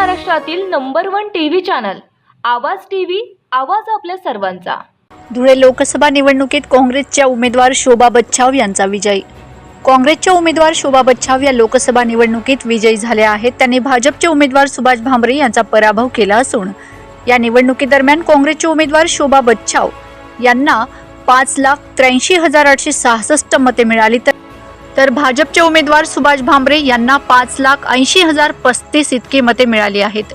महाराष्ट्रातील number one TV channel Awaaz TV आवाज आपल्या सर्वांचा. धुळे लोकसभा निवडणुकीत काँग्रेसच्या उमेदवार शोभा बच्छाव यांचा विजय. काँग्रेसच्या उमेदवार शोभा बच्छाव या लोकसभा निवडणुकीत विजयी झाल्या आहेत. त्यांनी भाजपचे उमेदवार सुभाष भामरे यांचा पराभव केला असून या निवडणुकीदरम्यान काँग्रेसचे उमेदवार शोभा बच्छाव यांना पाच लाख त्र्याऐंशी हजार आठशे सहासष्ट मते मिळाली तर तर भाजपचे उमेदवार सुभाष भामरे यांना पाच लाख ऐंशी हजार पस्तीस इतकी मते मिळाली आहेत.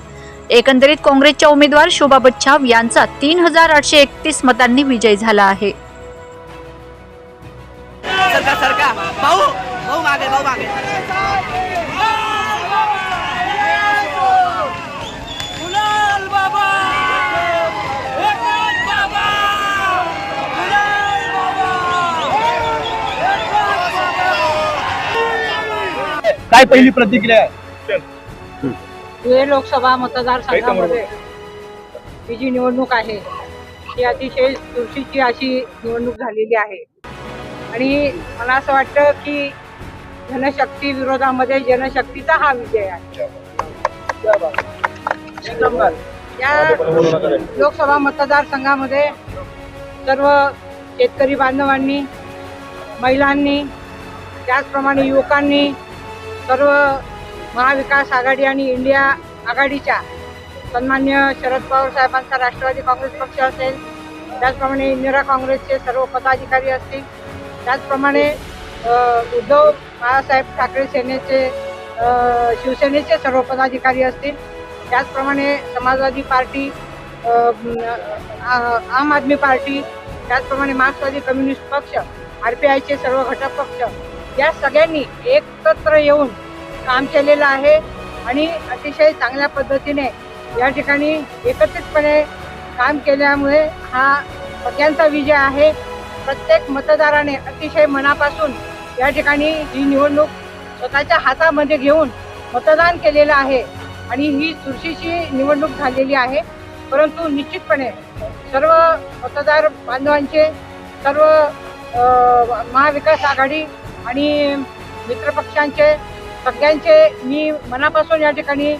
एकंदरीत काँग्रेसच्या उमेदवार शोभा बच्छाव यांचा तीन हजार आठशे एकतीस मतांनी विजय झाला आहे. सरका सरका भाऊ भाऊ मागे भाऊ मागे. काय पहिली प्रतिक्रिया आहे? धुळे लोकसभा मतदारसंघामध्ये ही जी निवडणूक आहे ही अतिशय चुरशीची अशी निवडणूक झालेली आहे. आणि मला असं वाटतं की जनशक्ती विरोधामध्ये जनशक्तीचा हा विजय आहे. या लोकसभा मतदारसंघामध्ये सर्व शेतकरी बांधवांनी महिलांनी त्याचप्रमाणे युवकांनी सर्व महाविकास आघाडी आणि इंडिया आघाडीच्या सन्मान्य शरद पवार साहेबांचा राष्ट्रवादी काँग्रेस पक्ष असेल त्याचप्रमाणे इंदिरा काँग्रेसचे सर्व पदाधिकारी असतील त्याचप्रमाणे उद्धव बाळासाहेब ठाकरे सेनेचे शिवसेनेचे सर्व पदाधिकारी असतील त्याचप्रमाणे समाजवादी पार्टी आम आदमी पार्टी त्याचप्रमाणे मार्क्सवादी कम्युनिस्ट पक्ष आर पी आयचे सर्व घटक पक्ष या सगळ्यांनी एकत्र येऊन काम केलेलं आहे आणि अतिशय चांगल्या पद्धतीने या ठिकाणी एकत्रितपणे काम केल्यामुळे हा सगळ्यांचा विजय आहे. प्रत्येक मतदाराने अतिशय मनापासून या ठिकाणी ही निवडणूक स्वतःच्या हातामध्ये घेऊन मतदान केलेलं आहे आणि ही चुरशीची निवडणूक झालेली आहे. परंतु निश्चितपणे सर्व मतदार बांधवांचे सर्व महाविकास आघाडी आणि मित्रपक्षांचे सगळ्यांचे मी मनापासून या ठिकाणी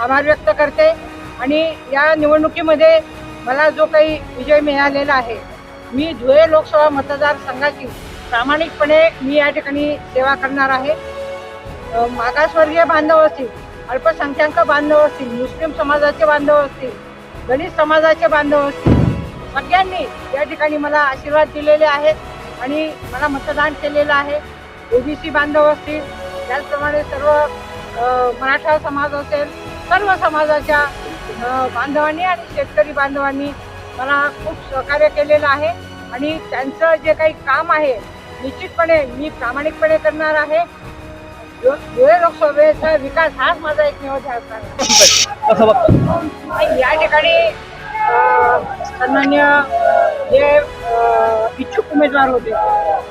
आभार व्यक्त करते. आणि या निवडणुकीमध्ये मला जो काही विजय मिळालेला आहे मी धुळे लोकसभा मतदारसंघाची प्रामाणिकपणे मी या ठिकाणी सेवा करणार आहे. मागासवर्गीय बांधव असतील अल्पसंख्याक बांधव असतील मुस्लिम समाजाचे बांधव असतील दलित समाजाचे बांधव असतील सगळ्यांनी या ठिकाणी मला आशीर्वाद दिलेले आहेत आणि मला मतदान केलेलं आहे. ओबीसी बांधव असतील त्याचप्रमाणे सर्व मराठा समाज असेल सर्व समाजाच्या बांधवांनी आणि शेतकरी बांधवांनी मला खूप सहकार्य केलेलं आहे आणि त्यांचं जे काही काम आहे निश्चितपणे मी प्रामाणिकपणे करणार आहे. धुळे लोकसभेचा विकास हाच माझा एकमेव ध्यास आहे. या ठिकाणी सन्मान्य जे इच्छुक उमेदवार होते.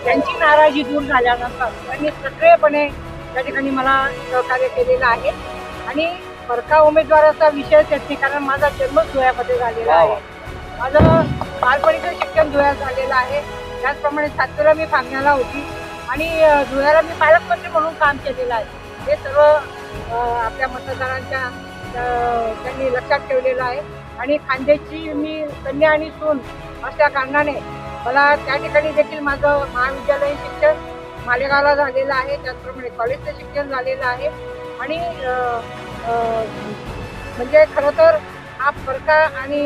त्यांची नाराजी दूर झाल्यानंतर त्यांनी सक्रियपणे त्या ठिकाणी मला सहकार्य केलेलं आहे. आणि परका उमेदवाराचा विषय येत कारण माझा जन्मच धुळ्यामध्ये झालेला आहे. माझं बालपणीचं शिक्षण धुळ्यात झालेलं आहे. त्याचप्रमाणे सातवीला मी फागण्याला होती. आणि धुळ्याला मी पालकमंत्री म्हणून काम केलेलं आहे. हे सर्व आपल्या मतदारांच्या त्यांनी लक्षात ठेवलेलं आहे. आणि खांद्याची मी कन्या आणि सून असल्या कारणाने मला त्या ठिकाणी देखील माझं महाविद्यालयीन शिक्षण मालेगावला झालेलं आहे. त्याचप्रमाणे कॉलेजचं शिक्षण झालेलं आहे. आणि म्हणजे खरं तर हा फरका आणि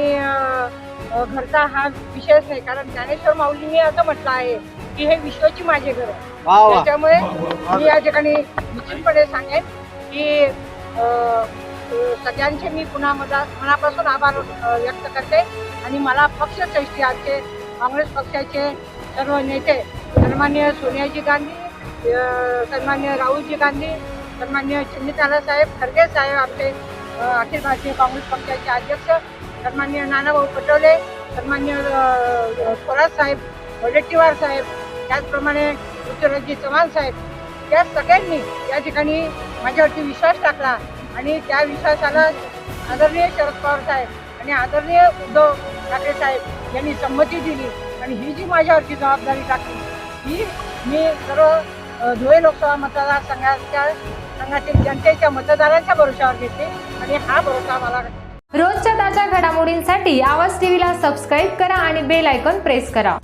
घरचा हा विषयच नाही. कारण ज्ञानेश्वर माऊलींनी असं म्हटलं आहे की हे विश्वाची माझे घर आहे. त्याच्यामुळे मी या ठिकाणी निश्चितपणे सांगेन की सगळ्यांचे मी पुन्हा मना मनापासून आभार व्यक्त करते. आणि मला पक्षश्रेष्ठी आजचे काँग्रेस पक्षाचे सर्व नेते सन्मान्य सोनियाजी गांधी सन्मान्य राहुलजी गांधी सन्मान्य चंद्रकाला साहेब खरगे साहेब आपले अखिल भारतीय काँग्रेस पक्षाचे अध्यक्ष सन्मान्य नानाभाऊ पटोले सन्मान्य थोरात साहेब वडेट्टीवार साहेब त्याचप्रमाणे ऋतुराजी चव्हाण साहेब या सगळ्यांनी या ठिकाणी माझ्यावरती विश्वास टाकला. आणि त्या विश्वासाला आदरणीय शरद पवार साहेब आणि आदरणीय उद्धव ठाकरे साहेब यांनी संमती दिली आणि ही जी माझ्यावरची जबाबदारी टाकली ही मी सर्व धुळे लोकसभा मतदारसंघाच्या संघातील जनतेच्या मतदारांच्या भरोशावर घेतली आणि हा भरोसा मला रोजच्या ताज्या घडामोडींसाठी आवाज टीव्हीला सबस्क्राईब करा आणि बेल आयकॉन प्रेस करा.